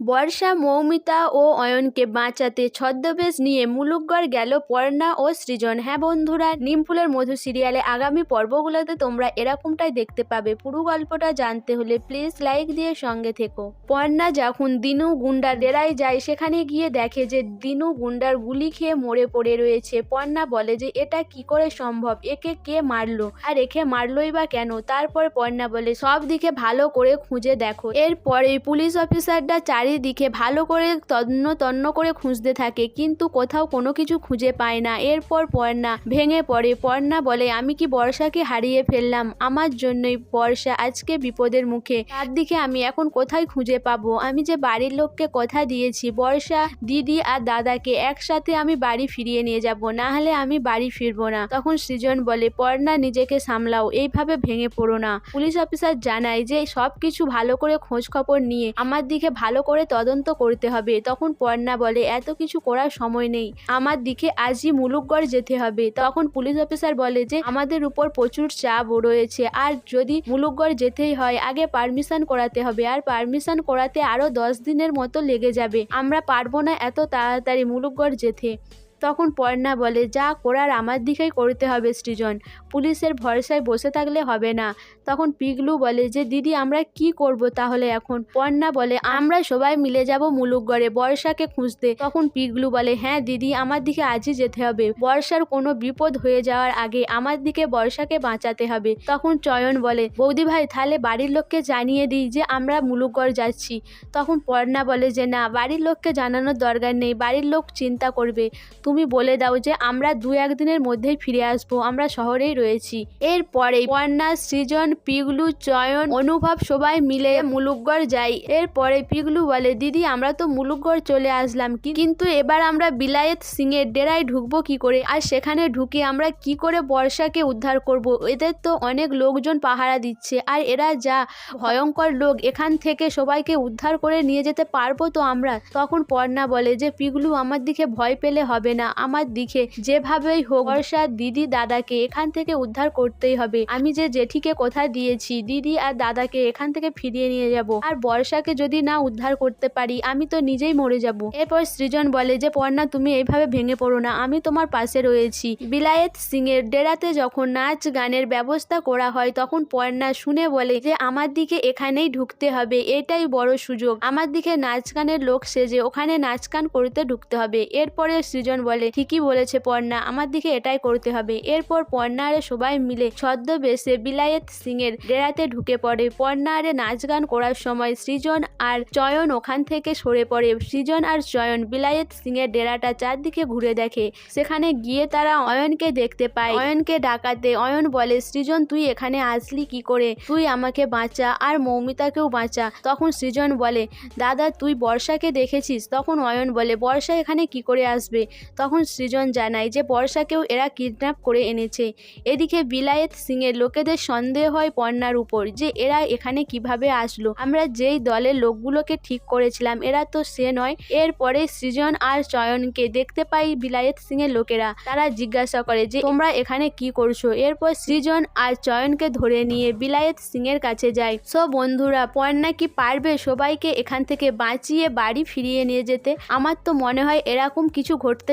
বর্ষা, মৌমিতা ও অয়নকে বাঁচাতে ছদ্মবেশ নিয়ে মুলুকগড় গেল পর্ণা ও সৃজন। হ্যাঁ বন্ধুরা, নিমফুলের মধু সিরিয়ালে আগামী পর্বগুলোতে তোমরা এরকমটাই দেখতে পাবে। পুরো গল্পটা জানতে হলে প্লিজ লাইক দিয়ে সঙ্গে থেকো। পর্ণা যখন দিনু গুন্ডার ডেরায় যায়, সেখানে গিয়ে দেখে যে দিনু গুন্ডার গুলি খেয়ে মরে পড়ে রয়েছে। পর্ণা বলে যে, এটা কি করে সম্ভব? একে কে মারলো? আর একে মারলোই বা কেন? তারপর পর্ণা বলে, সব দিকে ভালো করে খুঁজে দেখো। এরপরে পুলিশ অফিসাররা চারিদিকে ভালো করে তন্ন তন্ন করে খুঁজতে থাকে, কিন্তু কোথাও কোনো কিছু খুঁজে পায় না। এরপর পর্ণা ভেঙে পড়ে। পর্ণা বলে, আমি কি বর্ষাকে হারিয়ে ফেললাম? আমার জন্যই বর্ষা আজকে বিপদের মুখে। তার দিকে আমি এখন কোথায় খুঁজে পাবো? আমি যে বাড়ির লোককে কথা দিয়েছি, বর্ষা দিদি আর দাদাকে, একসাথে আমি বাড়ি ফিরিয়ে নিয়ে যাব। না হলে আমি বাড়ি ফিরবো না। তখন সৃজন বলে, পর্ণা, নিজেকে সামলাও। এইভাবে ভেঙে পড়ো না। পুলিশ অফিসার জানায় যে সব কিছু ভালো করে খোঁজ খবর নিয়ে আমার দিকে ভালো করে তদন্ত করতে হবে। তখন পর্ণা বলে, এত কিছু করার সময় নেই। আমার দিকে আজই মুলুকগড় যেতে হবে। তখন পুলিশ অফিসার বলে যে, আমাদের উপর প্রচুর চাপ রয়েছে। আর যদি মুলুকগড় যেতেই হয়, আগে পারমিশন করাতে হবে। আর পারমিশন করাতে আরও দশ দিনের মতো লেগে যাবে। আমরা পারব না এত তাড়াতাড়ি মুলুকগড় যেতে। তখন পর্ণা বলে, যা করার আমার দিকেই করতে হবে সৃজন। পুলিশের ভরসায় বসে থাকলে হবে না। তখন পিগলু বলে, যে দিদি, আমরা কি করব তাহলে এখন? পর্ণা বলে, আমরা সবাই মিলে যাব মুলুকগড়ে, বর্ষাকে খুঁজতে। তখন পিগলু বলে হ্যাঁ দিদি, আমার দিকে আজই যেতে হবে। বর্ষার কোনো বিপদ হয়ে যাওয়ার আগে আমার দিকে বর্ষাকে বাঁচাতে হবে। তখন চয়ন বলে, বৌদি ভাই, তাহলে বাড়ির লোককে জানিয়ে দিই যে আমরা মুলুকগড় যাচ্ছি। তখন পর্ণা বলে যে, না, বাড়ির লোককে জানানোর দরকার নেই, বাড়ির লোক চিন্তা করবে। তুমি বলে দাও যে আমরা দু একদিনের মধ্যেই ফিরে আসব, আমরা শহরেই রয়েছি। এরপরে পর্ণা সৃজন, পিগলু, চয়ন, অনুভব সবাই মিলে মুলুকগড় যাই। এরপরে পিগলু বলে, দিদি, আমরা তো মুলুকগড় চলে আসলাম কিন্তু এবার আমরা বিলায়েত সিং এর ডেরায় ঢুকবো কি করে? আর সেখানে ঢুকে আমরা কি করে বর্ষাকে উদ্ধার করব? এদের তো অনেক লোকজন পাহারা দিচ্ছে, আর এরা যা ভয়ঙ্কর লোক, এখান থেকে সবাইকে উদ্ধার করে নিয়ে যেতে পারব তো আমরা? তখন পর্ণা বলে যে, পিগলু, আমার দিকে ভয় পেলে হবে না, আমার দিকে। যেভাবেই হোক, বর্ষা, দিদি দাদাকে এখান থেকে উদ্ধার করতেই হবে। আমি যে জেঠিকে কথা দিয়েছি, দিদি আর দাদাকে এখান থেকে ফিরিয়ে নিয়ে যাব। আর বর্ষাকে যদি না উদ্ধার করতে পারি, আমি তো নিজেই মরে যাব। এরপর সৃজন বলে যে, পর্ণা, তুমি এইভাবে ভেঙে পড়ো না। আমি তোমার পাশে রয়েছি। বিলায়েত সিং এর ডেরাতে যখন নাচ গানের ব্যবস্থা করা হয়, তখন পর্ণা শুনে বলে যে, আমার দিকে এখানেই ঢুকতে হবে। এটাই বড় সুযোগ। আমার দিকে নাচ গানের লোক সেজে ওখানে নাচ গান করতে ঢুকতে হবে। এরপরে সৃজন বলে, ঠিকই বলেছে পর্ণা, আমার দিকে এটাই করতে হবে। এরপর পর্ণারে সবাই মিলে ছদ্মবেশে বিলায়েত সিং এর ডেরাতে ঢুকে পড়ে। পর্ণা আরে নাচ গান করার সময় সৃজন আর চয়ন ওখান থেকে সরে পড়ে। সৃজন আর চয়ন বিলায়েত সিং এর ডেরাটা চারদিকে ঘুরে দেখে। সেখানে গিয়ে তারা অয়নকে দেখতে পায়। অয়নকে ডাকাতে অয়ন বলে, সৃজন, তুই এখানে আসলি কি করে? তুই আমাকে বাঁচা আর মৌমিতাকেও বাঁচা। তখন সৃজন বলে, দাদা, তুই বর্ষাকে দেখেছিস? তখন অয়ন বলে, বর্ষা এখানে কি করে আসবে? তখন সৃজন জানায় যে বর্ষাকেও এরা কিডন্যাপ করে এনেছে। এদিকে বিলায়েত সিংয়ের লোকেদের সন্দেহ হয় পর্ণার উপর যে এরা এখানে কীভাবে আসলো। আমরা যেই দলের লোকগুলোকে ঠিক করেছিলাম, এরা তো সে নয়। এরপরে সৃজন আর চয়নকে দেখতে পাই বিলায়েত সিংয়ের লোকেরা। তারা জিজ্ঞাসা করে যে, তোমরা এখানে কি করছ? এরপর সৃজন আর চয়নকে ধরে নিয়ে বিলায়েত সিংয়ের কাছে যায়। সো বন্ধুরা পর্ণা কি পারবে সবাইকে এখান থেকে বাঁচিয়ে বাড়ি ফিরিয়ে নিয়ে যেতে? আমার তো মনে হয় এরকম কিছু ঘটতে